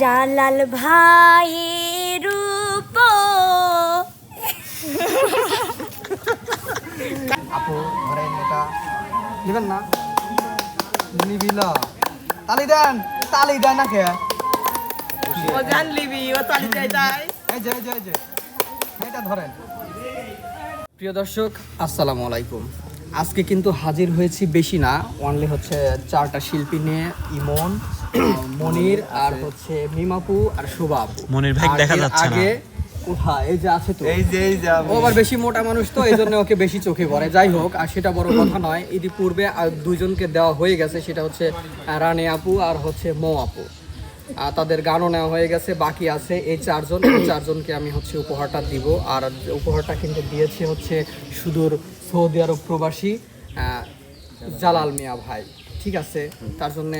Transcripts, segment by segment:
জালাল ভাইয়ের উপর আপু ধরেন এটা নেবেন না? নিবিল। তালি দেন তালি দেন না খেয়ে ও জান লিবি ও তালি যাই তাই। এই যে এই যে। এটা ধরেন। প্রিয় দর্শক আসসালামু আলাইকুম। আজকে কিন্তু হাজির হয়েছি বেশি না অনলি হচ্ছে চারটা শিল্পী নিয়ে ইমন মনির আর হচ্ছে মিমাপু আর শুভা আপু। মনির ভাই দেখা যাচ্ছে আগে কোথা এই যে আছে তো। এই যে এই যে ও আবার বেশি মোটা মানুষ তো এই জন্য ওকে বেশি চোখে পড়ে। যাই হোক আর সেটা বড় কথা নয় ইতিপূর্বে আর দুইজনকে দেওয়া হয়ে গেছে সেটা হচ্ছে রানী আপু আর হচ্ছে মৌ আপু। তাদের গানও নেওয়া হয়ে গেছে বাকি আছে এই চারজন। এই চারজনকে আমি হচ্ছে উপহারটা দিব। আর উপহারটা কিন্তু দিয়েছে হচ্ছে সুদূর সৌদি আরব প্রবাসী জালাল মিয়া ভাই। ঠিক আছে? তার জন্য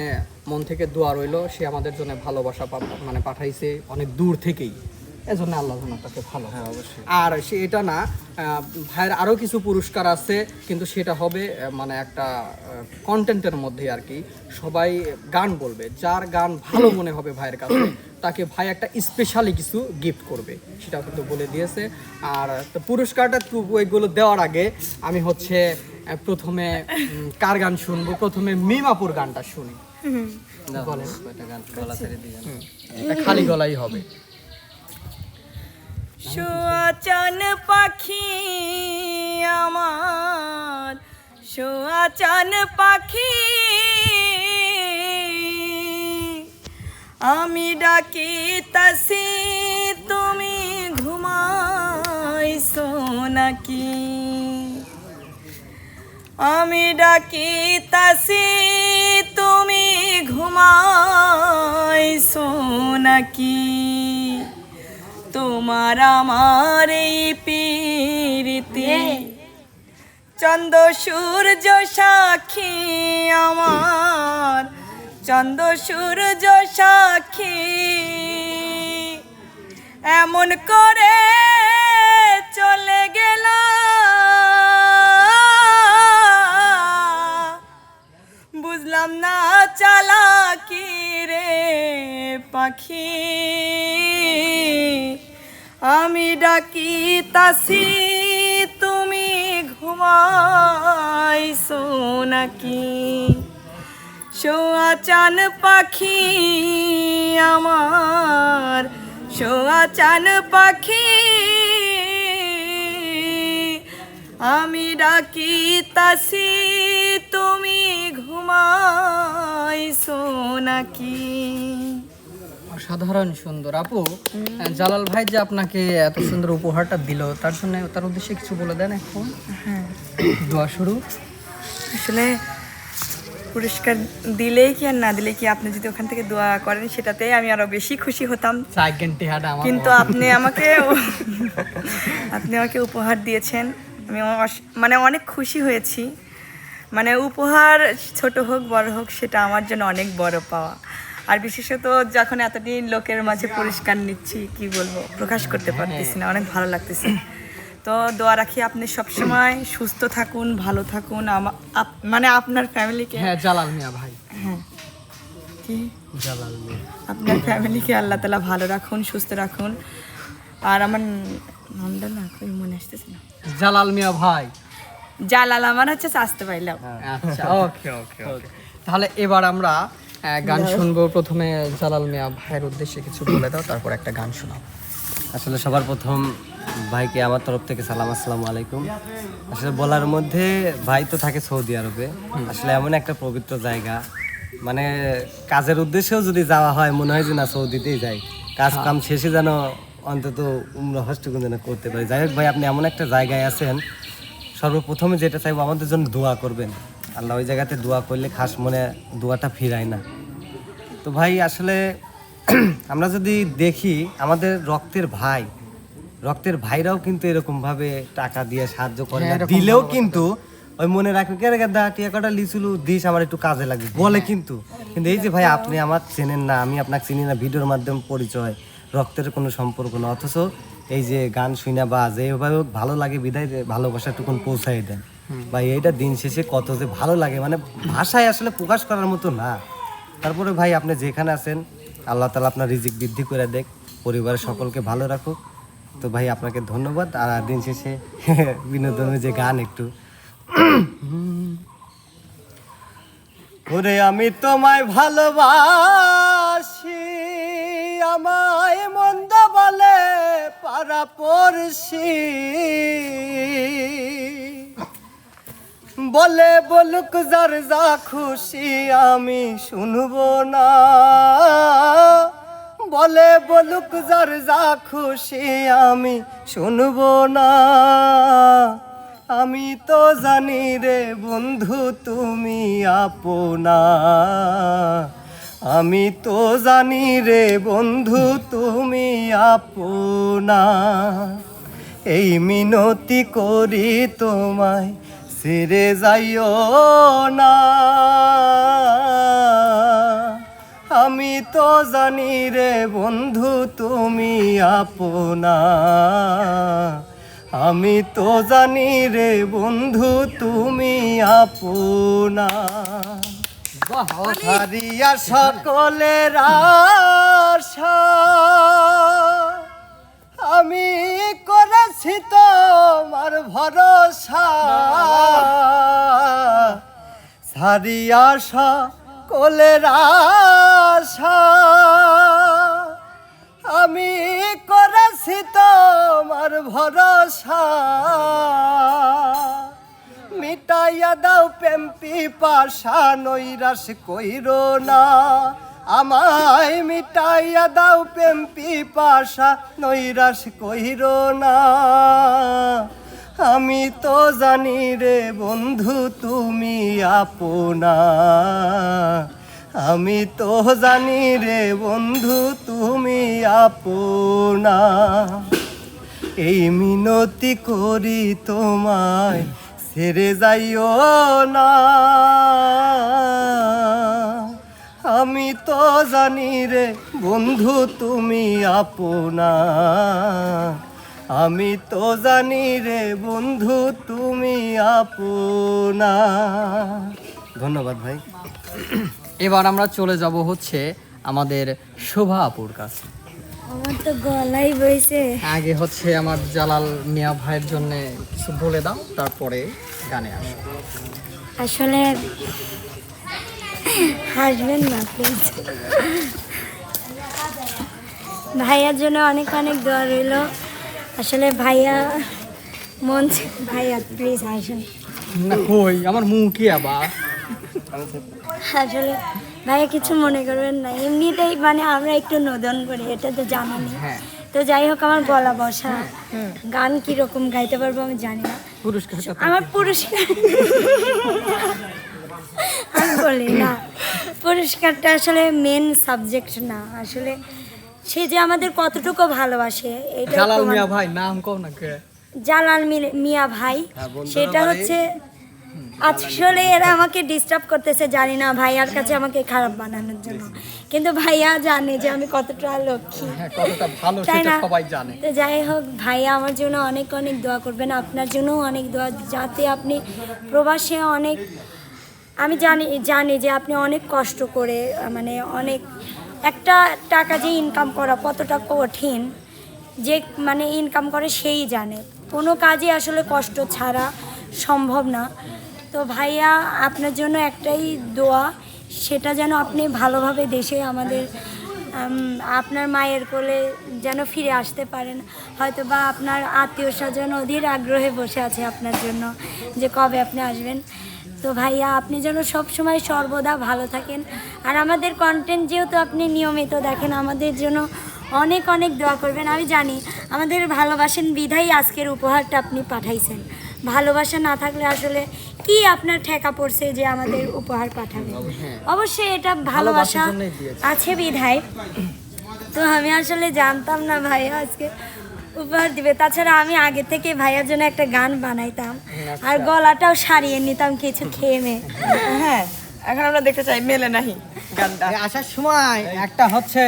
মন থেকে দোয়া রইল। সে আমাদের জন্য ভালোবাসা মানে পাঠাইছে অনেক দূর থেকেই। এজন্য আল্লাহ তাকে ভালো আর সে এটা না ভাইয়ের আরও কিছু পুরস্কার আছে কিন্তু সেটা হবে মানে একটা কন্টেন্টের মধ্যে আর কি। সবাই গান বলবে যার গান ভালো মনে হবে ভাইয়ের কাছে তাকে ভাই একটা স্পেশালি কিছু গিফট করবে সেটাও কিন্তু বলে দিয়েছে। আর তো পুরস্কারটা তো ওইগুলো দেওয়ার আগে আমি হচ্ছে প্রথমে কার গান শুনব? প্রথমে মিমাপুর গানটা শুনি। বলেন। খালি গলাই হবে। সোয়াচান পাখি আমার, সোয়াচান পাখি। আমি ডাকি তাসি তুমি ঘুমাইছো নাকি? আমি ডাকি তাসি তুমি ঘুমাইছো নাকি? তোমার আমার এই পীরিতি। চন্দ সূর্য সাক্ষী আমার। চন্দ সূর্য সাক্ষী এমন করে চলে গেলা বুঝলাম না চালাকি রে পাখি। আমি ডাকি তাসি তুমি ঘুমাইছো নাকি? সোয়া চান পাখি আমার, সোয়া চান পাখি। আমি ডাকি তাসি তুমি ঘুমাইছো নাকি? অসাধারণ সুন্দর। আপু জালাল ভাই যে আপনাকে এত সুন্দর উপহারটা দিল তার জন্য তার উদ্দেশ্যে কিছু বলে দেন এখন। হ্যাঁ। দোয়া শুরু। আসলে পুরস্কার দিলেই কি আর না দিলে কি? আপনি যদি ওখান থেকে দোয়া করেন সেটাতে আমি আরও বেশি খুশি হতাম। কিন্তু আপনি আমাকে আপনি আমাকে উপহার দিয়েছেন। আমি মানে অনেক খুশি হয়েছি। মানে উপহার ছোট হোক বড় হোক সেটা আমার জন্য অনেক বড় পাওয়া। আর বিশেষত যখন এতদিন লোকের মাঝে পরিষ্কার নিচ্ছি কি বলব প্রকাশ করতে পারতেছি না অনেক ভালো লাগতেছে। তো দোয়া রাখি আপনি সবসময় সুস্থ থাকুন ভালো থাকুন মানে আপনার ফ্যামিলিকে হ্যাঁ জালাল মিয়া ভাই। হ্যাঁ। কি? জালাল মিয়া। আপনার ফ্যামিলিকে আল্লাহ তালা ভালো রাখুন সুস্থ রাখুন। আর আমার নামটা না কই মনে আসতেছে না। জালাল মিয়া ভাই। জালাল আমার হচ্ছে আসতে পাইলাম আচ্ছা ওকে ওকে ওকে। তাহলে এবার আমরা গান শুনব। প্রথমে জালাল মিয়া ভাইয়ের উদ্দেশ্যে কিছু বলে দাও তারপর একটা গান শোনাও। আসলে সবার প্রথম ভাইকে আমার তরফ থেকে সালাম আসসালামু আলাইকুম। আসলে বলার মধ্যে ভাই তো থাকে সৌদি আরবে। আসলে এমন একটা পবিত্র জায়গা। মানে কাজের উদ্দেশ্যেও যদি যাওয়া হয় মনে হয় যে না সৌদিতেই যাই। কাজ কাম শেষে যেন অন্তত উমরা হস্টগুন যেন করতে পারি। যাই হোক ভাই আপনি এমন একটা জায়গায় আছেন। সর্বপ্রথমে যেটা চাইব আমাদের জন্য দোয়া করবেন। আল্লাহ ওই জায়গাতে দোয়া করলে খাস মনে দোয়াটা ফিরায় না। তো ভাই আসলে আমরা যদি দেখি আমাদের রক্তের ভাই রক্তের ভাইরাও কিন্তু এরকম ভাবে টাকা দিয়ে সাহায্য করে হ্যাঁ, না দিলেও কিন্তু ওই মনে রাখবে কে রেখে দা টিয়া কটা লিচুলু দিস আমার একটু কাজে লাগবে বলে কিন্তু। কিন্তু এই যে ভাই আপনি আমার চেনেন না আমি আপনাকে চিনি না ভিডিওর মাধ্যমে পরিচয় রক্তের কোনো সম্পর্ক না। অথচ এই যে গান শুনা বা যেভাবে ভালো লাগে বিদায় ভালোবাসাটুকুন পৌঁছাই দেন। ভাই এইটা দিন শেষে কত যে ভালো লাগে। মানে ভাষায় আসলে প্রকাশ করার মতো না। তারপরে ভাই আপনি যেখানে আছেন, আল্লাহ তালা আপনার রিজিক বৃদ্ধি করে দেখ, পরিবারের সকলকে ভালো রাখুক। তো ভাই আপনাকে ধন্যবাদ। আর দিন শেষে বিনোদনের যে গান একটু। ওরে আমি তোমায় ভালোবাসি, আমায় মন্দ বলে পারা পড়ছি বলে বলুক যার যা খুশি আমি শুনব না। বলে বলুক যার যা খুশি আমি শুনব না। আমি তো জানি রে বন্ধু তুমি আপনা। আমি তো জানি রে বন্ধু তুমি আপনা। এই মিনতি করি তোমায় ছেড়ে যাইও না। আমি তো জানি রে বন্ধু তুমি আপনা। আমি তো জানি রে বন্ধু তুমি আপনা। হারিয়া সকলের আশা। আমি করেছি তোমার ভরসা। সারিয়া সকলের আশা। আমি করেছি তোমার ভরসা। মিটাইয়া দাও পেম্পি পাশা নৈরাস কইর না। আমায় মিটাইয়া দাও প্রেম পিপাসা নৈরাস কইর না। আমি তো জানি রে বন্ধু, তুমি আপনা। আমি তো জানি রে বন্ধু, তুমি আপনা। এই মিনতি করি তোমায়, ছেড়ে যাইও না। আমি তো জানি রে বন্ধু তুমি আপনা। আমি তো জানি রে বন্ধু তুমি আপনা। ধন্যবাদ ভাই। এবার আমরা চলে যাব হচ্ছে আমাদের শোভা আপুর কাছে। আমার তো গলাই বইছে। আগে হচ্ছে আমার জালাল মিয়া ভাইয়ের জন্য কিছু বলে দাও তারপরে গানে আসো আসলে হাসবেন না প্লিজ ভাইয়ার জন্য অনেক অনেক দোয়া রইল। আসলে ভাইয়া মন ভাইয়া প্লিজ হাসেন কই? আমার মুখ আবার? আসলে ভাইয়া কিছু মনে করবেন না। এমনিতেই মানে আমরা একটু নদন করি এটা তো জানেনি হ্যাঁ। তো যাই হোক আমার গলা বসা। গান কীরকম গাইতে পারব আমি জানি না। আমার পুরস্কার বলি না। পুরস্কারটা আসলে মেন সাবজেক্ট না। আসলে সে যে আমাদের কতটুকু ভালোবাসে এটা জালাল মিয়া ভাই নাম কও না কে? জালাল মিয়া ভাই সেটা হচ্ছে আসলে এরা আমাকে ডিস্টার্ব করতেছে জানি না ভাইয়ার কাছে আমাকে খারাপ বানানোর জন্য। কিন্তু ভাইয়া জানে যে আমি কতটা লক্ষ্মী। হ্যাঁ কতটা ভালো তাই না? সবাই জানে। তো যাই হোক ভাইয়া আমার জন্য অনেক অনেক দোয়া করবেন। আপনার জন্যও অনেক দোয়া। যাতে আপনি প্রবাসে অনেক আমি জানি জানি যে আপনি অনেক কষ্ট করে মানে অনেক, একটা টাকা যে ইনকাম করা কতটা কঠিন, যে মানে ইনকাম করে সেই জানে। কোনো কাজে আসলে কষ্ট ছাড়া সম্ভব না। তো ভাইয়া, আপনার জন্য একটাই দোয়া, সেটা যেন আপনি ভালোভাবে দেশে আমাদের আপনার মায়ের কোলে যেন ফিরে আসতে পারেন। হয়তো বা আপনার আত্মীয় স্বজন অধীর আগ্রহে বসে আছে আপনার জন্য, যে কবে আপনি আসবেন। তো ভাইয়া আপনি যেন সব সময় সর্বদা ভালো থাকেন। আর আমাদের কন্টেন্ট যেহেতু আপনি নিয়মিত দেখেন আমাদের জন্য অনেক অনেক দোয়া করবেন। আমি জানি আমাদের ভালোবাসেন বিধাই আজকের উপহারটা আপনি পাঠাইছেন। ভালোবাসা না থাকলে আসলে কি আপনার ঠেকা পড়ছে যে আমাদের উপহার পাঠাবেন? অবশ্যই। এটা ভালোবাসা আছে বিধায়। তো আমি আসলে জানতাম না ভাইয়া আজকে। উপহার দিবে। তাছাড়া আমি আগে থেকে ভাইয়ার জন্য একটা গান বানাইতাম। আর গলাটাও সারিয়ে নিতাম কিছু খেয়ে মেয়ে হ্যাঁ এখন আমরা দেখতে চাই মেলে নাহি গানটা। আসার সময় একটা হচ্ছে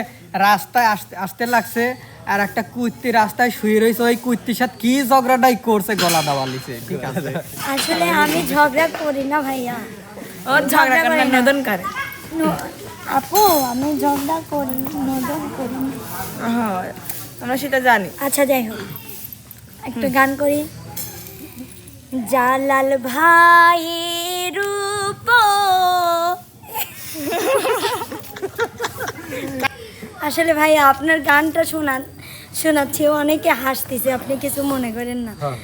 রাস্তায় আসতে আসতে লাগছে আর একটা কুত্তি রাস্তায় শুয়ে রয়েছে ওই কুত্তির সাথে কি ঝগড়াটাই করছে গলা দেওয়া লিছে। ঠিক আছে। আসলে আমি ঝগড়া করি না ভাইয়া। ও ঝগড়া করে করে নদন করে। আপু আমি ঝগড়া করি মদন করি না। হ্যাঁ আমরা সেটা জানি। আচ্ছা যাই হোক। একটা গান করি। জালাল ভাই রূপ। আসলে ভাই আপনার গানটা শোনান শোনাচ্ছি। অনেকে হাসতেছে আপনি কিছু মনে করেন না। হ্যাঁ।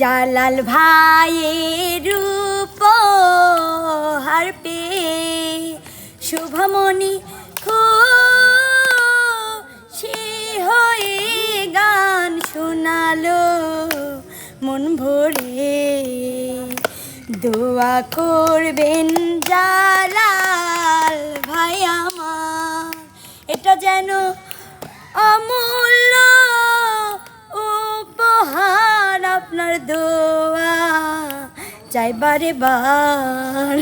জালাল ভাই রূপ হার পে শুভমণি শোনালো, মন ভরে। দোয়া করবেন জালাল ভাই আমার। এটা যেন অমূল্য উপহার আপনার দোয়া। চাই বারে বার।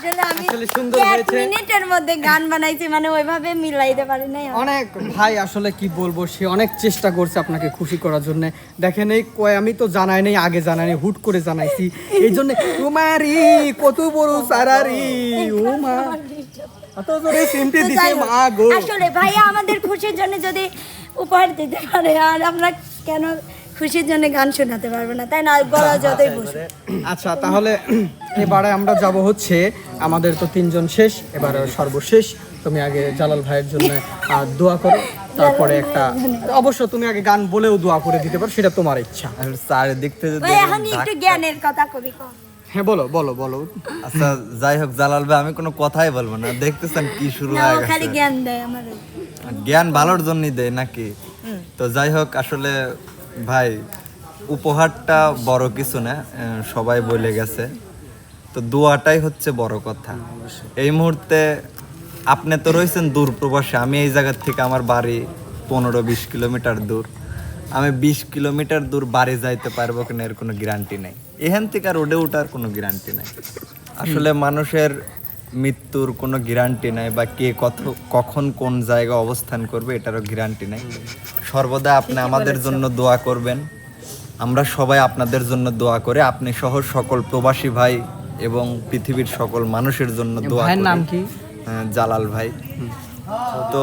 আসলে আমি আসলে সুন্দর হয়েছে। মিনিটের মধ্যে গান বানাইছি মানে ওইভাবে মিলাইতে পারি নাই অনেক ভাই আসলে কি বলব সে অনেক চেষ্টা করছে আপনাকে খুশি করার জন্য। দেখেন এই কয় আমি তো জানাই নাই আগে জানাই নাই হুট করে জানাইছি। এই জন্য কুমারি কত বড় সারারি আসলে ভাইয়া আমাদের খুশির জন্য যদি উপহার দিতে পারে আর আমরা কেন খুশির জন্য গান শোনাতে পারব না? তাই না? গলা যতই বসে আচ্ছা তাহলে এবারে আমরা যাব হচ্ছে আমাদের তো তিনজন শেষ এবার সর্বশেষ। তুমি আগে জালাল ভাইয়ের জন্য দোয়া করো। তারপরে একটা অবশ্য তুমি আগে গান বলেও দোয়া করে দিতে পারো সেটা তোমার ইচ্ছা। থেকে ভাই এখন একটু জ্ঞানের কথা কবি হ্যাঁ বলো বলো বলো। আচ্ছা যাই হোক জালাল ভাই আমি কোনো কথাই বলব না। দেখতেছেন কি শুরু হয়ে ও খালি জ্ঞান দেয় আমার। জ্ঞান ভালোর জন্যই দেয় নাকি? তো যাই হোক আসলে ভাই উপহারটা বড় কিছু না সবাই বলে গেছে। তো দোয়াটাই হচ্ছে বড় কথা। এই মুহূর্তে আপনি তো রয়েছেন দূর প্রবাসে আমি এই জায়গার থেকে আমার বাড়ি পনেরো বিশ কিলোমিটার দূর। আমি বিশ কিলোমিটার দূর বাড়ি যাইতে পারব কিনা এর কোনো গ্যারান্টি নেই। এখান থেকে রোডে ওঠার কোনো গ্যারান্টি নেই। আসলে মানুষের মৃত্যুর কোনো গ্যারান্টি নাই বা কে কত কখন কোন জায়গায় অবস্থান করবে এটারও গ্যারান্টি নাই। সর্বদা আপনি আমাদের জন্য দোয়া করবেন। আমরা সবাই আপনাদের জন্য দোয়া করে। আপনি সহ সকল প্রবাসী ভাই এবং পৃথিবীর সকল মানুষের জন্য দোয়া। নাম কি? জালাল ভাই। তো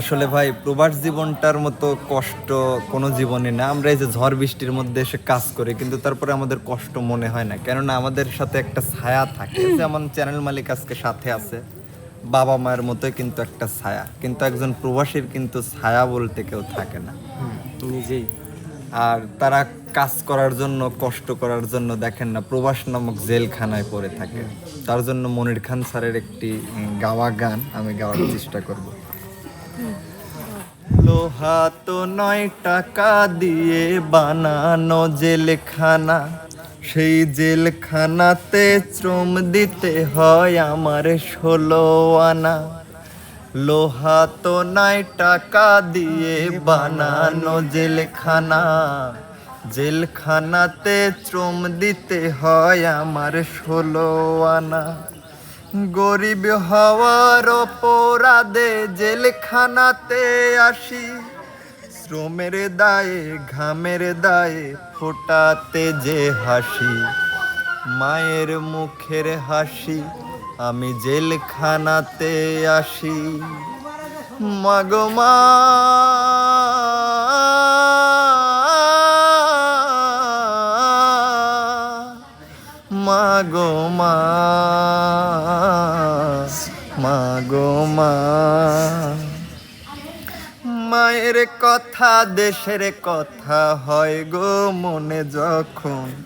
আসলে ভাই প্রবাস জীবনটার মতো কষ্ট কোনো জীবনে না। আমরা এই যে ঝড় বৃষ্টির মধ্যে এসে কাজ করি কিন্তু তারপরে আমাদের কষ্ট মনে হয় না। কেননা আমাদের সাথে একটা ছায়া থাকে। যেমন চ্যানেল মালিক আজকে সাথে আছে বাবা মায়ের মতোই কিন্তু একটা ছায়া। কিন্তু একজন প্রবাসীর কিন্তু ছায়া বলতে কেউ থাকে না। নিজেই। আর তারা কাজ করার জন্য, কষ্ট করার জন্য দেখেন না প্রবাস নামক জেলখানায় পড়ে থাকে। তার জন্য মনির খান স্যারের একটি গাওয়া গান আমি গাওয়ার চেষ্টা করব। লোহা তো নয় টাকা দিয়ে বানানো জেলখানা, সেই জেলখানাতে শ্রম দিতে হয় আমার ষোলো আনা। লোহা তো নাই টাকা দিয়ে বানানো জেলখানা। জেলখানাতে শ্রম দিতে হয় আমার ষোলো আনা। গরিব হওয়ার অপরাধে জেলখানাতে আসি। শ্রমের দায়ে, ঘামের দায়ে ফোটাতে যে হাসি। মায়ের মুখের হাসি আমি জেলখানাতে আসি। মাগো মা। মাগো মা। মাগো মা। মায়ের কথা, দেশের কথা হয় গো মনে যখন।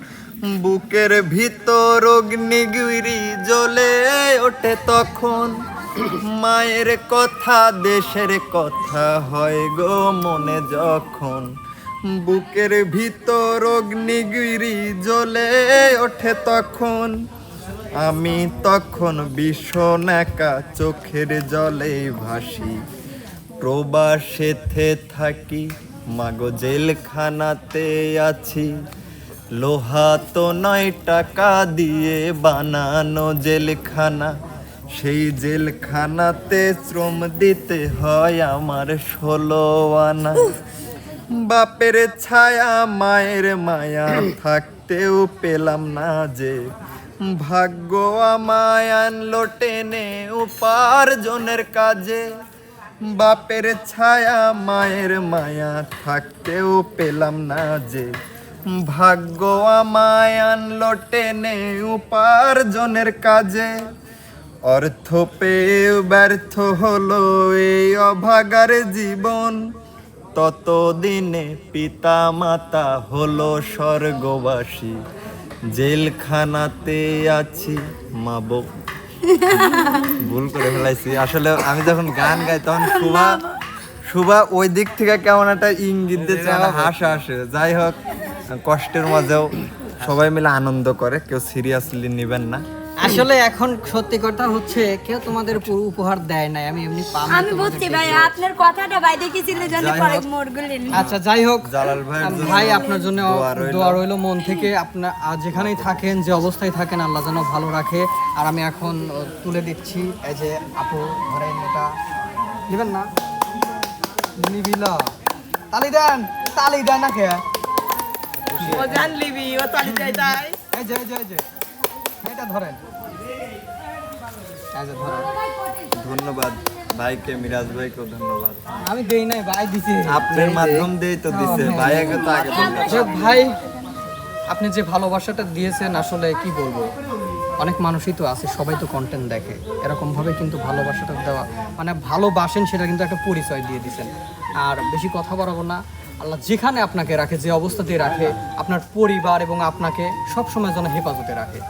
বুকের ভিতর অগ্নিগিরি জ্বলে ওঠে তখন। মায়ের কথা, দেশের কথা হয় গো মনে যখন। বুকের ভিতর অগ্নিগিরি জ্বলে ওঠে তখন। আমি তখন ভীষণ একা চোখের জলে ভাসি। প্রবাসেতে থাকি, মাগো জেলখানাতে আছি। লোহা তো নয় টাকা দিয়ে বানানো জেলখানা। সেই জেলখানাতে শ্রম দিতে হয় আমার ষোলো আনা। বাপের ছায়া মায়ের মায়া থাকতেও পেলাম না যে ভাগ্য আমায় আনলো টেনে উপার্জনের কাজে। বাপের ছায়া মায়ের মায়া থাকতেও পেলাম না যে ভাগ্য আমায় আনলো টেনে উপার্জনের কাজে। অর্থ পেয়ে ব্যর্থ হলো এই অভাগার জীবন। ততদিনে পিতা মাতা হলো স্বর্গবাসী। জেলখানাতে আছি মা বউ। ভুল করে ফেলাইছি। আসলে আমি যখন গান গাই তখন শুভা শুভা ওই দিক থেকে কেমন একটা ইঙ্গিত দিচ্ছে একটা হাসা আসে যাই হোক কষ্টের মাঝেও সবাই মিলে আনন্দ করে কেউ সিরিয়াসলি নেবেন না। আসলে এখন সত্যি কথা হচ্ছে কেউ তোমাদের পুরো উপহার দেয় নাই আমি এমনি পাম আমি বুঝছি ভাই আপনার কথাটা ভাই দেখেছিল জন্য পরে মোড়গুলি আচ্ছা যাই হোক জালাল জন্য ভাই আপনার জন্য দোয়া রইল। মন থেকে। আপনার আর যেখানেই থাকেন যে অবস্থায় থাকেন আল্লাহ যেন ভালো রাখে। আর আমি এখন তুলে দিচ্ছি এই যে আপু ঘরে এটা নেবেন না? নিবিলা। তালি দেন তালি দেন না কে? ও জান লিবি ও তালি যাই তাই এই যে যে যে। এটা ধরেন। এই ধরেন। ধন্যবাদ। ভাইকে মিরাজ ভাইকে ধন্যবাদ। আমি দেই নাই ভাই দিছি। আপনার মাধ্যম দিয়েই তো দিছে। ভাইয়াকে তো আগে ভাই আপনি যে ভালোবাসাটা দিয়েছেন আসলে কি বলব? অনেক মানুষই তো আছে সবাই তো কন্টেন্ট দেখে। এরকম ভাবে কিন্তু ভালোবাসাটা দেওয়া মানে ভালোবাসেন সেটা কিন্তু একটা পরিচয় দিয়ে দিচ্ছেন আর বেশি কথা বাড়াবো না। আল্লাহ যেখানে আপনাকে রাখে যে অবস্থাতে রাখে আপনার পরিবার এবং আপনাকে সব সময় যেন হেফাজতে রাখে।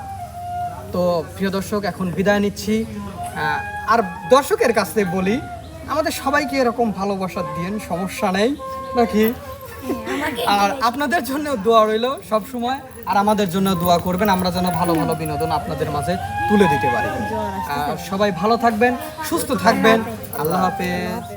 তো প্রিয় দর্শক এখন বিদায় নিচ্ছি। আর দর্শকের কাছ বলি আমাদের সবাইকে এরকম ভালোবাসা দিয়েন সমস্যা নেই নাকি? আর আপনাদের জন্য দোয়া রইল সব সময় আর আমাদের জন্য দোয়া করবেন আমরা যেন ভালো ভালো বিনোদন আপনাদের মাঝে তুলে দিতে পারি। সবাই ভালো থাকবেন সুস্থ থাকবেন আল্লাহ হাফেজ।